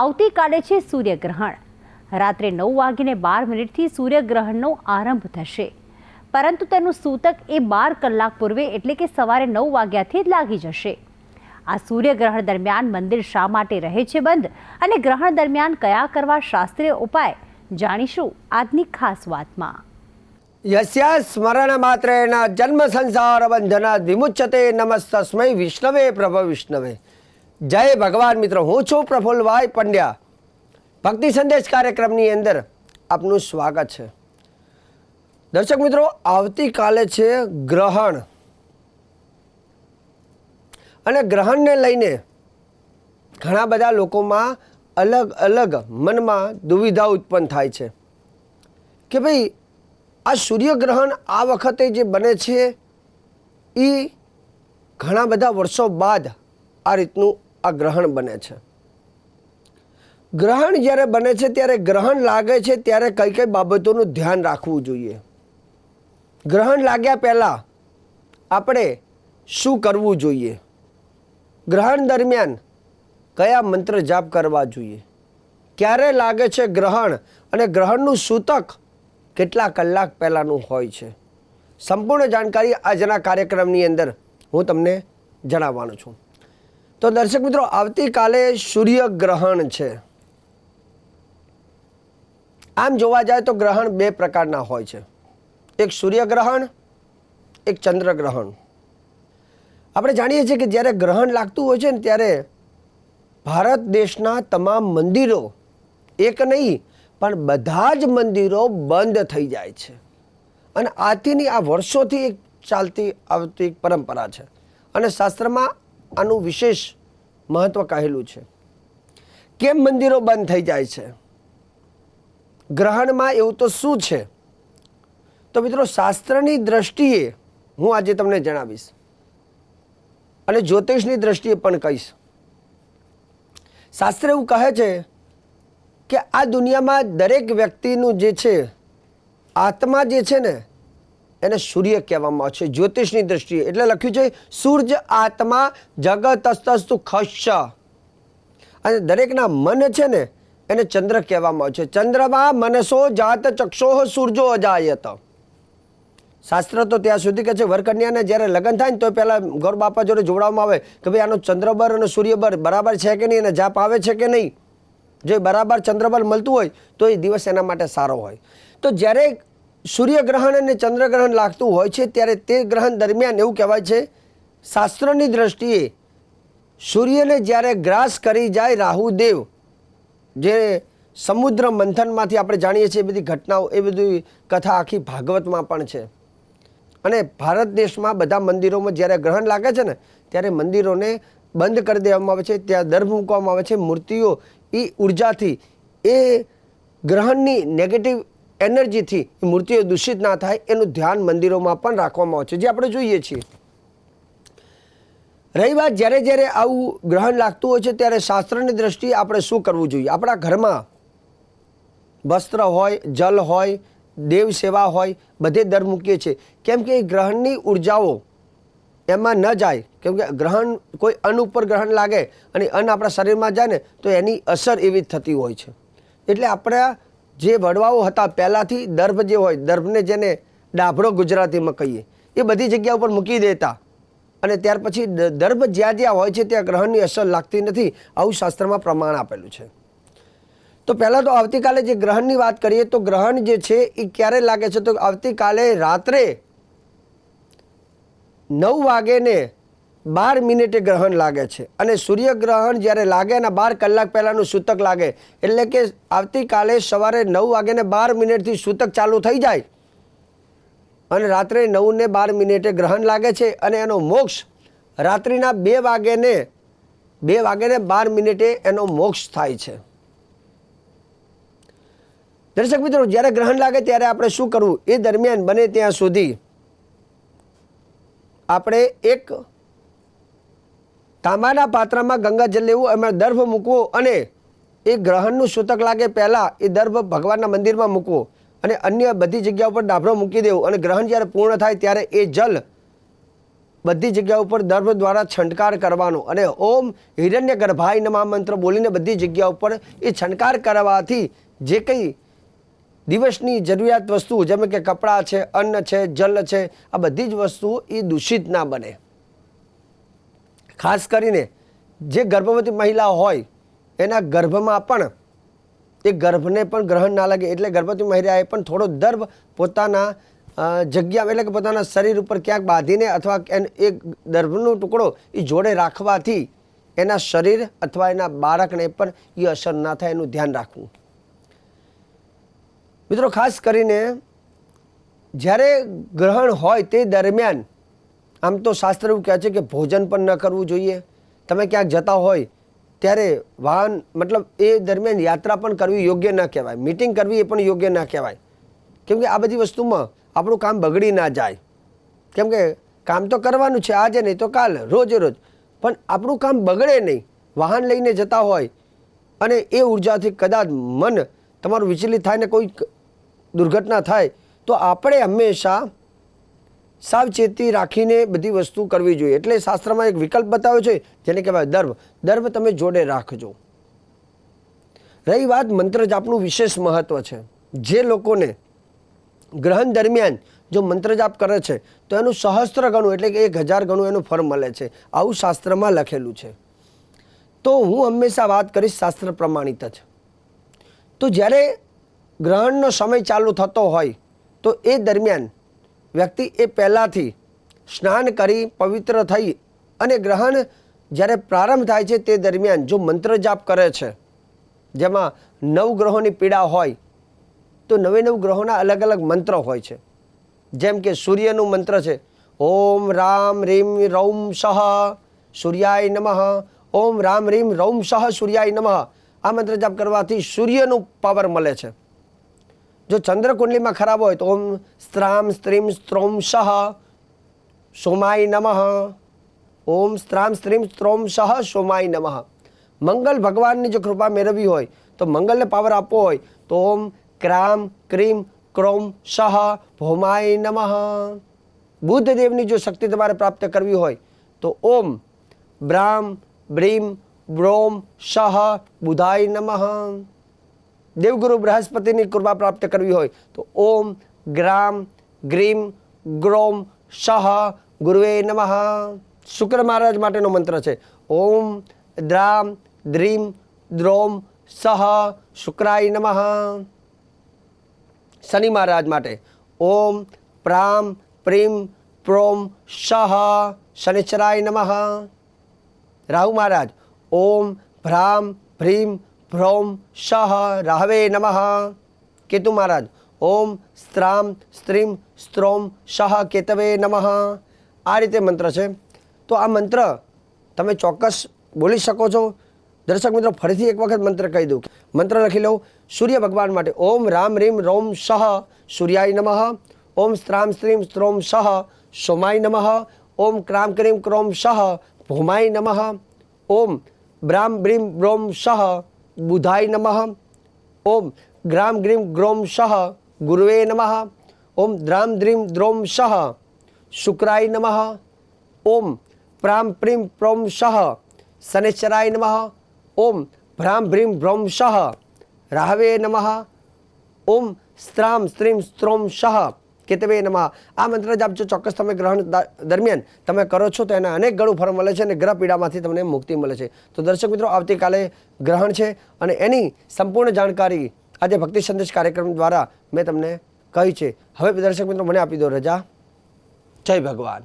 આવતીકાલે છે સૂર્યગ્રહણ. રાત્રે નવ વાગીને બાર મિનિટથી સૂર્યગ્રહણનો આરંભ થશે. પરંતુ તેનું સૂતક એ બાર કલાક પૂર્વે એટલે કે સવારે નવ વાગ્યાથી જ લાગી જશે. આ સૂર્યગ્રહણ દરમિયાન મંદિર શા માટે રહે છે બંધ અને ગ્રહણ દરમિયાન કયા કરવા શાસ્ત્રીય ઉપાય જાણીશું આજની ખાસ વાતમાં. યસ્યા સ્મરણ માત્રેના જન્મ સંસાર બંધના વિમુચ્યતે નમસ્તસ્મય વિષ્ણવે પ્રભ વિષ્ણવે જય ભગવાન મિત્રો, હું છું પ્રફુલ્લભાઈ પંડ્યા. ભક્તિ સંદેશ કાર્યક્રમની અંદર આપનું સ્વાગત છે. દર્શક મિત્રો, આવતીકાલે છે ગ્રહણ. અને ગ્રહણને લઈને ઘણા બધા લોકોમાં અલગ અલગ મનમાં દુવિધા ઉત્પન્ન થાય છે. કે ભાઈ, આ સૂર્યગ્રહણ આ વખતે જે બને છે એ ઘણા બધા વર્ષો બાદ આ રીતનું આ ગ્રહણ બને છે. ગ્રહણ જ્યારે બને છે, ત્યારે ગ્રહણ લાગે છે, ત્યારે કઈ કઈ બાબતોનું ધ્યાન રાખવું જોઈએ. ગ્રહણ લાગ્યા પહેલાં આપણે શું કરવું જોઈએ? ગ્રહણ દરમિયાન કયા મંત્ર જાપ કરવા જોઈએ? ક્યારે લાગે છે ગ્રહણ અને ગ્રહણનું સૂતક કેટલા કલાક પહેલાંનું હોય છે? સંપૂર્ણ જાણકારી આજના કાર્યક્રમની અંદર હું તમને જણાવવાનો છું. તો દર્શક મિત્રો, આવતીકાલે સૂર્યગ્રહણ છે. આમ જોવા જાય તો ગ્રહણ બે પ્રકારના હોય છે. એક સૂર્યગ્રહણ, એક ચંદ્રગ્રહણ. આપણે જાણીએ છીએ કે જ્યારે ગ્રહણ લાગતું હોય છે ને ત્યારે ભારત દેશના તમામ મંદિરો એક નહીં, પણ બધા જ મંદિરો બંધ થઈ જાય છે. અને આથીની આ વર્ષોથી એક ચાલતી આવતી પરંપરા છે. અને શાસ્ત્રમાં આનું વિશેષ મહત્વ કહેલું છે. કેમ મંદિરો બંધ થઈ જાય છે? ગ્રહણમાં એવું તો શું છે? તો મિત્રો શાસ્ત્રની દ્રષ્ટિએ હું આજે તમને જણાવીશ. અને જ્યોતિષની દ્રષ્ટિએ પણ કહીશ. શાસ્ત્ર એવું કહે છે કે આ દુનિયામાં દરેક વ્યક્તિનું જે છે, આત્મા જે છે ને એને સૂર્ય કહેવામાં આવે છે, જ્યોતિષની દ્રષ્ટિએ. એટલે લખ્યું છે સૂર્ય આત્મા જગત અસ્તસ્તુ ખશ અને દરેકના મન છે ને, એને ચંદ્ર કહેવામાં આવે છે. ચંદ્રમાં મનસો જાત ચક્ષોહ સૂર્યો અજાયત. શાસ્ત્ર તો ત્યાં સુધી કહે છે, વરકન્યાને જ્યારે લગ્ન થાય ને, તો પહેલાં ગૌર બાપા જોડે જોડાવવામાં આવે કે ભાઈ, આનો ચંદ્રબર અને સૂર્યબર બરાબર છે કે નહીં અને જાપ આવે છે કે નહીં? જો બરાબર ચંદ્રબળ મળતું હોય, તો એ દિવસ એના માટે સારો હોય. તો જ્યારે સૂર્યગ્રહણ અને ચંદ્રગ્રહણ લાગતું હોય છે, ત્યારે તે ગ્રહણ દરમિયાન એવું કહેવાય છે, શાસ્ત્રની દ્રષ્ટિએ સૂર્યને જ્યારે ગ્રાસ કરી જાય રાહુદેવ, જે સમુદ્ર મંથનમાંથી આપણે જાણીએ છીએ એ બધી ઘટનાઓ, એ બધી કથા આખી ભાગવતમાં પણ છે. અને ભારત દેશમાં બધા મંદિરોમાં જ્યારે ગ્રહણ લાગે છે ને, ત્યારે મંદિરોને બંધ કરી દેવામાં આવે છે, ત્યાં દર્ભ મૂકવામાં આવે છે મૂર્તિઓ એ ઉર્જાથી એ ગ્રહણની નેગેટિવ એનર્જીથી મૂર્તિઓ દૂષિત ના થાય એનું ધ્યાન મંદિરોમાં પણ રાખવામાં આવે છે, જે આપણે જોઈએ છીએ. રહી વાત જ્યારે જ્યારે આવું ગ્રહણ લાગતું હોય છે, ત્યારે શાસ્ત્રની દ્રષ્ટિએ આપણે શું કરવું જોઈએ? આપણા ઘરમાં વસ્ત્ર હોય, જલ હોય, દેવ સેવા હોય, બધે દર મૂકીએ છીએ. કેમ કે ગ્રહણની ઉર્જાઓ એમાં ન જાય. કેમ કે ગ્રહણ કોઈ અન્ન ઉપર ગ્રહણ લાગે અને અન્ન આપણા શરીરમાં જાય ને, તો એની અસર એવી જ થતી હોય છે. એટલે આપણા જે વડવાઓ હતા પહેલાંથી દર્ભ જે હોય દર્ભને જેને ડાભડો ગુજરાતીમાં કહીએ, એ બધી જગ્યા ઉપર મૂકી દેતા. અને ત્યાર પછી દર્ભ જ્યાં જ્યાં હોય છે ત્યાં ગ્રહણની અસર લાગતી નથી, આવું શાસ્ત્રમાં પ્રમાણ આપેલું છે. તો પહેલાં તો આવતીકાલે જે ગ્રહણની વાત કરીએ, તો ગ્રહણ જે છે એ ક્યારે લાગે છે? તો આવતીકાલે રાત્રે નવ વાગે ને બાર મિનિટે ગ્રહણ લાગે છે. અને સૂર્યગ્રહણ જ્યારે લાગે અને બાર કલાક પહેલાંનું સૂતક લાગે, એટલે કે આવતીકાલે સવારે નવ વાગ્યાને બાર મિનિટથી સૂતક ચાલુ થઈ જાય. અને રાત્રે નવ ને બાર મિનિટે ગ્રહણ લાગે છે અને એનો મોક્ષ રાત્રિના બે વાગ્યાને બે વાગ્યાને બાર મિનિટે એનો મોક્ષ થાય છે. દર્શક મિત્રો, જ્યારે ગ્રહણ લાગે ત્યારે આપણે શું કરવું? એ દરમિયાન બને ત્યાં સુધી આપણે એક તાંબાના પાત્રમાં ગંગાજળ લેવું એમાં દર્ભ મૂકવો અને એ ગ્રહણનું સૂતક લાગે પહેલાં એ દર્ભ ભગવાનના મંદિરમાં મૂકવો અને અન્ય બધી જગ્યા ઉપર ડાભરો મૂકી દેવું. અને ગ્રહણ જ્યારે પૂર્ણ થાય ત્યારે એ જલ બધી જગ્યા ઉપર દર્ભ દ્વારા છંટકાર કરવાનો. અને ઓમ હિરણ્ય ગર્ભાઈ નમા મંત્ર બોલીને બધી જગ્યા ઉપર એ છંટકાર કરવાથી જે કંઈ દિવસની જરૂરિયાત વસ્તુ, જેમ કે કપડાં છે, અન્ન છે, જલ છે, આ બધી જ વસ્તુઓ એ દૂષિત ના બને. ખાસ કરીને જે ગર્ભવતી મહિલા હોય, એના ગર્ભમાં પણ એ ગર્ભને પણ ગ્રહણ ના લાગે. એટલે ગર્ભવતી મહિલાએ પણ થોડો દર્ભ પોતાના જગ્યામાં જગ્યા એટલે કે પોતાના શરીર ઉપર ક્યાંક બાંધીને અથવા એ દર્ભનો ટુકડો એ જોડે રાખવાથી એના શરીર અથવા એના બાળકને પણ એ અસર ના થાય એનું ધ્યાન રાખવું. મિત્રો, ખાસ કરીને જ્યારે ગ્રહણ હોય તે દરમિયાન આમ તો શાસ્ત્ર એવું કહે છે કે ભોજન પણ ન કરવું જોઈએ. તમે ક્યાંક જતા હોય ત્યારે વાહન, મતલબ એ દરમિયાન યાત્રા પણ કરવી યોગ્ય ન કહેવાય. મીટિંગ કરવી એ પણ યોગ્ય ન કહેવાય. કેમ કે આ બધી વસ્તુમાં આપણું કામ બગડી ના જાય. કેમ કે કામ તો કરવાનું છે આજે નહીં તો કાલ, રોજ રોજ. પણ આપણું કામ બગડે નહીં. વાહન લઈને જતા હોય અને એ ઉર્જાથી કદાચ મન તમારું વિચલિત થાય ને કોઈ દુર્ઘટના થાય, તો આપણે હંમેશા સાવચેતી રાખીને બધી વસ્તુ કરવી જોઈએ. એટલે શાસ્ત્રમાં એક વિકલ્પ બતાવ્યો છે, જેને કહેવાય દર્ભ દર્ભ તમે જોડે રાખજો. રહી વાત મંત્ર જાપનું વિશેષ મહત્વ છે. જે લોકોને ગ્રહણ દરમિયાન જો મંત્ર જાપ કરે છે, તો એનું સહસ્ત્ર ગણું, એટલે કે એક હજાર ગણું એનું ફળ મળે છે. આવું શાસ્ત્રમાં લખેલું છે. તો હું હંમેશા વાત કરીશ શાસ્ત્ર પ્રમાણિત જ. તો જ્યારે ગ્રહણનો સમય ચાલુ થતો હોય, તો એ દરમિયાન વ્યક્તિ એ પહેલાંથી સ્નાન કરી પવિત્ર થઈ અને ગ્રહણ જ્યારે પ્રારંભ થાય છે તે દરમિયાન જો મંત્ર જાપ કરે છે, જેમાં નવ ગ્રહોની પીડા હોય, તો નવે નવ ગ્રહોના અલગ અલગ મંત્ર હોય છે. જેમ કે સૂર્યનું મંત્ર છે, ઓમ રામ રીમ રૌમ સહ સૂર્યાય નમઃ, ઓમ રામ રીમ રૌમ સહ સૂર્યાય નમઃ. આ મંત્ર જાપ કરવાથી સૂર્યનું પાવર મળે છે. જો ચંદ્ર કુંડલીમાં ખરાબ હોય તો ઓમ સ્ત્રામ સ્ત્રીમ સ્ત્રોમ સહ સોમાય નમઃ ઓમ સ્ત્રામ સ્ત્રીમ સ્ત્રોમ સહ સોમાય નમઃ મંગલ ભગવાનની જો કૃપા મેળવવી હોય તો મંગલને પાવર આપવો હોય તો ઓમ ક્રામ ક્રીમ ક્રોમ સહ ભૌમાય નમઃ બુદ્ધ દેવની જો શક્તિ તમારે પ્રાપ્ત કરવી હોય તો ઓમ બ્રામ બ્રીમ બ્રોમ સહ બુધાય નમઃ દેવગુરુ બૃહસ્પતિની કૃપા પ્રાપ્ત કરવી હોય તો ઓમ ગ્રામ ગ્રીમ ગ્રોમ સહ ગુરુવે નમઃ. શુક્ર મહારાજ માટેનો મંત્ર છે. ઓમ દ્રામ દ્રીમ દ્રોમ સહ શુક્રાય નમઃ. શનિ મહારાજ માટે ઓમ પ્રામ પ્રીમ પ્રોમ સહ શનિચરાય નમઃ. રાહુ મહારાજ, ઓમ ભ્રામ ભ્રીમ ભ્રૌમ શહ રાહવે નમઃ. કેતુ મહારાજ, ઓમ સ્ત્રામ સ્ત્રીમ સ્ત્રોમ શહ કેતવે નમઃ. આ રીતે મંત્ર છે. તો આ મંત્ર તમે ચોક્કસ બોલી શકો છો. દર્શક મિત્રો, ફરીથી એક વખત મંત્ર કહી દઉં. મંત્ર લખી લઉં. સૂર્ય ભગવાન માટે ઓમ રામ રીમ રોમ સહ સૂર્યાય નમઃ. ઓમ સ્ત્રામ સ્ત્રીમ સ્ત્રોમ સહ સોમાય નમઃ. ઓમ ક્રામ ક્રીમ ક્રોમ સહ ભૂમાય નમઃ. ઓમ બ્રામ બ્રીમ બ્રોમ સહ બુધાય નમઃ ઓમ ગ્રામ ગ્રીમ ગ્રોમ સહ ગુરવે નમઃ ઓમ દ્રામ દ્રીમ દ્રોમ સહ શુક્રાય નમઃ ઓમ પ્રામ પ્રીમ પ્રોમ સહ શનેશ્વરાય નમઃ ઓમ ભ્રામ ભ્રીમ ભ્રોમ સહ રાહવે નમઃ ઓમ સ્ત્રામ સ્ત્રીમ સ્ત્રોમ સહ કેતવે એનામાં આ મંત્ર જાપ જો ચોક્કસ તમે ગ્રહણ દરમિયાન તમે કરો છો તો એના અનેક ગણું ફળ મળે છે અને ગ્રહ પીડામાંથી તમને મુક્તિ મળે છે. તો દર્શક મિત્રો, આવતીકાલે ગ્રહણ છે અને એની સંપૂર્ણ જાણકારી આજે ભક્તિ સંદેશ કાર્યક્રમ દ્વારા મેં તમને કહી છે. હવે દર્શક મિત્રો, મને આપી દો રજા. જય ભગવાન.